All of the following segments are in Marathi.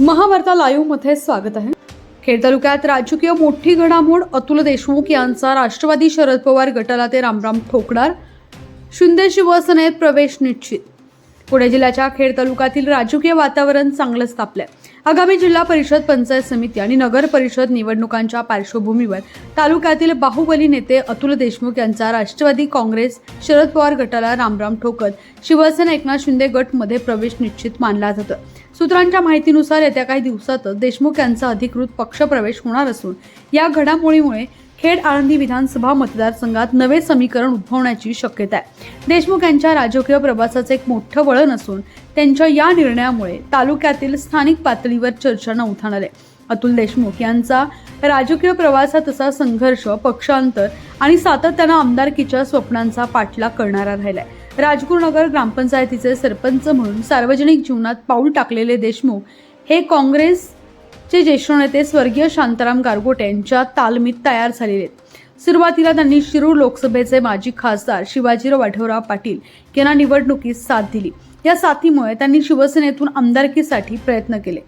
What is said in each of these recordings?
महावार्ता लाईव्हमध्ये स्वागत आहे. खेड तालुक्यात राजकीय मोठी घडामोड अतुल देशमुख यांचा राष्ट्रवादी शरद पवार गटाला ते रामराम ठोकणार शिंदे शिवसेनेत प्रवेश निश्चित. पुणे जिल्ह्याच्या खेड तालुक्यातील राजकीय वातावरण चांगलंच तापलंय. आगामी जिल्हा परिषद पंचायत समिती आणि नगर परिषद निवडणुकांच्या पार्श्वभूमीवर तालुक्यातील बाहुबली नेते अतुल देशमुख यांचा राष्ट्रवादी काँग्रेस शरद पवार गटाला रामराम ठोकत शिवसेना एकनाथ शिंदे गटमध्ये प्रवेश निश्चित मानला जातो. सूत्रांच्या माहितीनुसार येत्या काही दिवसातच देशमुख यांचा अधिकृत पक्षप्रवेश होणार असून या घडामोडीमुळे खेड आळंदी विधानसभा मतदारसंघात नवे समीकरण उद्भवण्याची शक्यता आहे. देशमुख यांच्या राजकीय प्रवासाचं एक मोठं वळण असून त्यांच्या या निर्णयामुळे तालुक्यातील स्थानिक पातळीवर चर्चांना उधाण आले अतुल देशमुख यांचा राजकीय प्रवासात असा संघर्ष पक्षांतर आणि सातत्यानं आमदारकीच्या स्वप्नांचा पाठलाग करणारा राहिलाय. राजगुरुनगर ग्रामपंचायतीचे सरपंच म्हणून सार्वजनिक जीवनात पाऊल टाकलेले देशमुख हे काँग्रेसचे ज्येष्ठ नेते स्वर्गीय शांताराम गारगोटे यांच्या तालमीत तयार झालेले आहेत. सुरुवातीला त्यांनी शिरूर लोकसभेचे माजी खासदार शिवाजीराव आढळराव पाटील यांना निवडणुकीत साथ दिली. या साथीमुळे त्यांनी शिवसेनेतून आमदारकीसाठी प्रयत्न केले.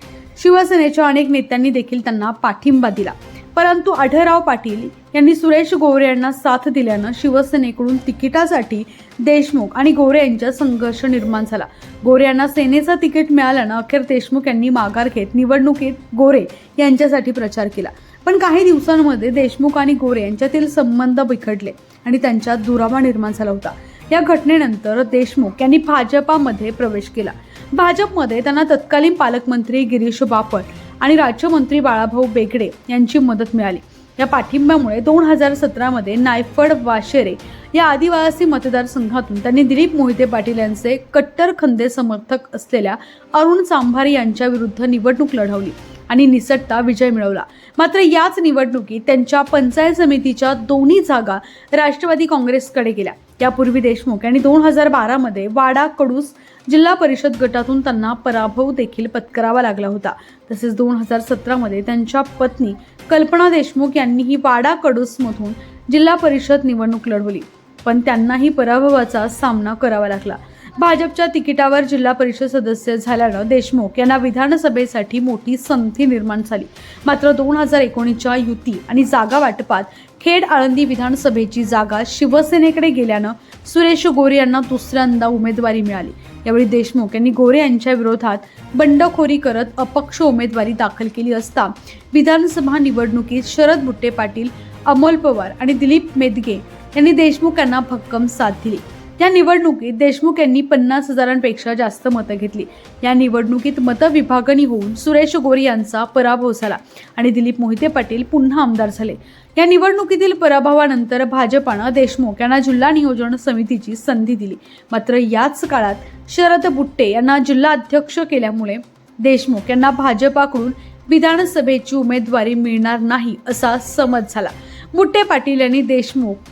शिवसेनेच्या अनेक नेत्यांनी देखील त्यांना पाठिंबा दिला. परंतु आढळराव पाटील यांनी सुरेश गोरे यांना साथ दिल्यानं शिवसेनेकडून तिकिटासाठी देशमुख आणि गोरे यांच्यात संघर्ष निर्माण झाला. गोरे यांना सेनेचं तिकीट मिळाल्यानं अखेर देशमुख यांनी माघार घेत निवडणुकीत गोरे यांच्यासाठी प्रचार केला. पण काही दिवसांमध्ये देशमुख आणि गोरे यांच्यातील संबंध बिघडले आणि त्यांच्यात दुरावा निर्माण झाला होता. या घटनेनंतर देशमुख यांनी भाजपामध्ये प्रवेश केला. भाजपमध्ये त्यांना तत्कालीन पालकमंत्री गिरीश बापट आणि राज्यमंत्री बाळाभाऊ बेगडे यांची मदत मिळाली. या पाठिंब्यामुळे दोन हजार सतरामध्ये नायफड वाशेरे या आदिवासी मतदारसंघातून त्यांनी दिलीप मोहिते पाटील यांचे कट्टर खंदे समर्थक असलेल्या अरुण चांभारी यांच्या विरुद्ध निवडणूक लढवली. आणि निसटता विजय मिळवला. मात्र याच निवडणुकीत त्यांच्या पंचायत समितीच्या दोन्ही जागा राष्ट्रवादी काँग्रेसकडे गेल्या. त्यापूर्वी देशमुख यांनी दोन हजार बारामध्ये वाडा कडूस जिल्हा परिषद गटातून त्यांना पराभव देखील पत्करावा लागला होता. तसेच दोन हजार सतरामध्ये त्यांच्या पत्नी कल्पना देशमुख यांनीही वाडा कडूसमधून जिल्हा परिषद निवडणूक लढवली. पण त्यांनाही पराभवाचा सामना करावा लागला. भाजपच्या तिकिटावर जिल्हा परिषद सदस्य झाल्यानं देशमुख यांना विधानसभेसाठी मोठी संधी निर्माण झाली. मात्र दोन हजार एकोणीसच्या युती आणि जागा वाटपात खेड आळंदी विधानसभेची जागा शिवसेनेकडे गेल्यानं सुरेश गोरे यांना दुसऱ्यांदा उमेदवारी मिळाली. यावेळी देशमुख यांनी गोरे यांच्या विरोधात बंडखोरी करत अपक्ष उमेदवारी दाखल केली असता विधानसभा निवडणुकीत शरद बुट्टे पाटील अमोल पवार आणि दिलीप मेदगे यांनी देशमुख यांना भक्कम साथ दिली. या निवडणुकीत देशमुख यांनी पन्नास हजारांपेक्षा जास्त मतं घेतली. या निवडणुकीत मतविभागणी होऊन सुरेश गोरे यांचा पराभव झाला आणि दिलीप मोहिते पाटील पुन्हा आमदार झाले. या निवडणुकीतील पराभवानंतर भाजपानं देशमुख यांना जिल्हा नियोजन समितीची संधी दिली. मात्र याच काळात शरद बुट्टे यांना जिल्हा अध्यक्ष केल्यामुळे देशमुख यांना भाजपाकडून विधानसभेची उमेदवारी मिळणार नाही असा समज झाला. बुट्टे पाटील यांनी देशमुख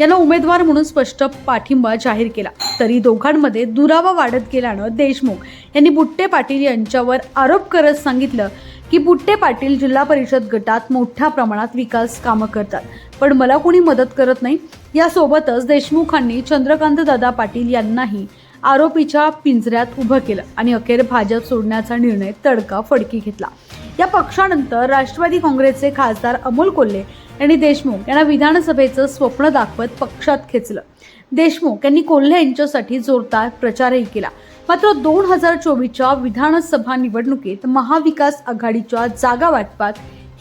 यांना उमेदवार म्हणून स्पष्ट पाठिंबा जाहीर केला. तरी दोघांमध्ये दुरावा वाढत गेल्यानं देशमुख यांनी बुट्टे पाटील यांच्यावर आरोप करत सांगितलं की बुट्टे पाटील जिल्हा परिषद गटात मोठ्या प्रमाणात विकास कामं करतात. पण मला कोणी मदत करत नाही? यासोबतच देशमुखांनी चंद्रकांत दादा पाटील यांनाही आरोपीच्या पिंजऱ्यात उभं केलं आणि अखेर भाजप सोडण्याचा निर्णय तडका फडकी घेतला. या पक्षानंतर राष्ट्रवादी काँग्रेसचे खासदार अमोल कोल्हे यांनी देशमुख यांना विधानसभेचं स्वप्न दाखवत पक्षात खेचलं. देशमुख यांनी कोल्हे यांच्यासाठी जोरदार प्रचारही केला. मात्र दोन हजार चोवीसच्या विधानसभा निवडणुकीत महाविकास आघाडीच्या जागा वाटपात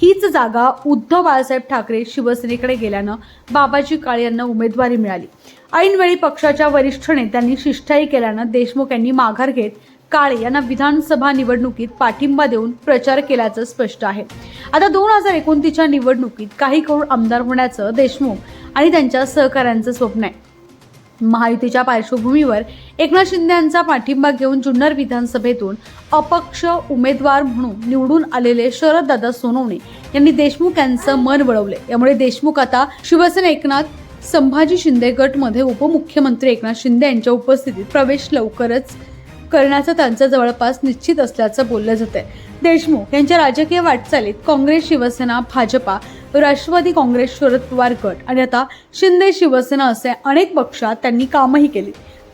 हीच जागा उद्धव बाळासाहेब ठाकरे शिवसेनेकडे गेल्यानं बाबाजी काळे यांना उमेदवारी मिळाली. ऐनवेळी पक्षाच्या वरिष्ठ नेत्यांनी शिष्टाई केल्यानं देशमुख यांनी माघार घेत काळे यांना विधानसभा निवडणुकीत पाठिंबा देऊन प्रचार केल्याचं स्पष्ट आहे. आता दोन हजार एकोणतीसच्या निवडणुकीत काही करोड आमदार होण्याचं देशमुख आणि त्यांच्या सहकाऱ्यांचं स्वप्न आहे. महायुतीच्या पार्श्वभूमीवर एकनाथ शिंदे यांचा पाठिंबा घेऊन जुन्नर विधानसभेतून अपक्ष उमेदवार म्हणून निवडून आलेले शरददादा सोनवणे यांनी देशमुख यांचं मन वळवले. यामुळे देशमुख आता शिवसेना एकनाथ संभाजी शिंदे गटमध्ये उपमुख्यमंत्री एकनाथ शिंदे यांच्या उपस्थितीत प्रवेश लवकरच करण्याचं त्यांचं जवळपास निश्चित असल्याचं बोललं जातंय. देशमुख यांच्या राजकीय वाटचालीत काँग्रेस शिवसेना भाजपा राष्ट्रवादी काँग्रेस शरद पवार गट आणि आता शिंदे शिवसेना असे अनेक पक्षात त्यांनी कामही केली.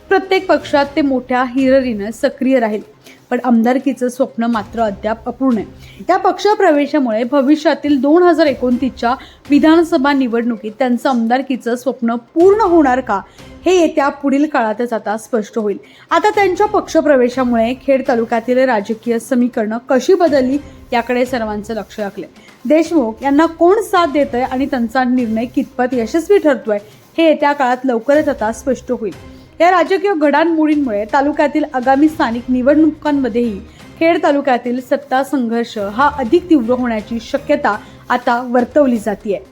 प्रत्येक पक्षात ते मोठ्या हिररीनं सक्रिय राहील. पण आमदारकीचं स्वप्न मात्र अद्याप अपूर्ण आहे. या पक्षप्रवेशामुळे भविष्यातील दोन हजार एकोणतीसच्या विधानसभा निवडणुकीत त्यांचं आमदारकीचं स्वप्न पूर्ण होणार का हे येत्या पुढील काळातच आता स्पष्ट होईल. आता त्यांच्या पक्षप्रवेशामुळे खेड तालुक्यातील राजकीय समीकरणं कशी बदलली याकडे सर्वांचं लक्ष लागले देशमुख यांना कोण साथ देतंय आणि त्यांचा निर्णय कितपत यशस्वी ठरतोय हे येत्या काळात लवकरच आता स्पष्ट होईल. या राजकीय घडामोडींमुळे तालुक्यातील आगामी स्थानिक निवडणुकांमध्येही खेड तालुक्यातील सत्ता संघर्ष हा अधिक तीव्र होण्याची शक्यता आता वर्तवली जाते